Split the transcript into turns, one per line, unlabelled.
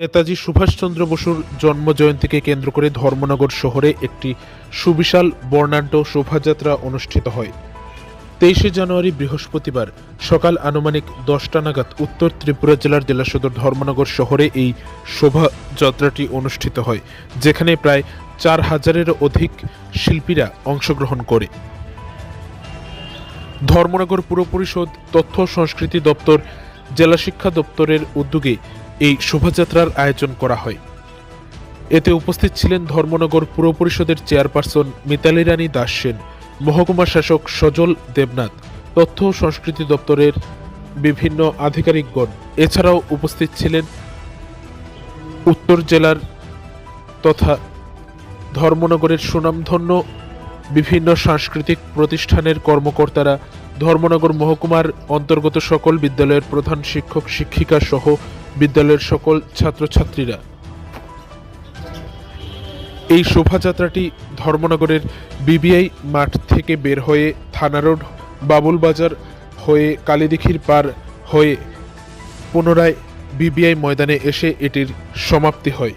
নেতাজি সুভাষচন্দ্র বসুর জন্মজয়ন্তীকে কেন্দ্র করে ধর্মনগর শহরে একটি সুবিশাল বর্ণাঢ্য শোভাযাত্রা অনুষ্ঠিত হয়। তেইশে জানুয়ারি বৃহস্পতিবার সকাল আনুমানিক দশটা নাগাদ উত্তর ত্রিপুরা জেলার জেলা সদর ধর্মনগর শহরে এই শোভাযাত্রাটি অনুষ্ঠিত হয়, যেখানে প্রায় চার হাজারেরও অধিক শিল্পীরা অংশগ্রহণ করে। ধর্মনগর পুর পরিষদ তথ্য সংস্কৃতি দপ্তর জেলা শিক্ষা দপ্তরের উদ্যোগে এই শোভাযাত্রার আয়োজন করা হয়। এতে উপস্থিত ছিলেন ধর্মনগর পুর পরিষদের চেয়ারপারসন মিতালি রানী দাস সেন, মহকুমা শাসক সজল দেবনাথ, তথ্য ও সংস্কৃতি দপ্তরের বিভিন্ন আধিকারিকগণ। এছাড়াও উপস্থিত ছিলেন উত্তর জেলার তথা ধর্মনগরের সুনামধন্য বিভিন্ন সাংস্কৃতিক প্রতিষ্ঠানের কর্মকর্তারা, ধর্মনগর মহকুমার অন্তর্গত সকল বিদ্যালয়ের প্রধান শিক্ষক, শিক্ষিকা সহ বিদ্যালয়ের সকল ছাত্রছাত্রীরা। এই শোভাযাত্রাটি ধর্মনগরের বিবিআই মাঠ থেকে বের হয়ে থানা রোড, বাবুল বাজার হয়ে কালীদিঘির পার হয়ে পুনরায় বিবিআই ময়দানে এসে এটির সমাপ্তি হয়।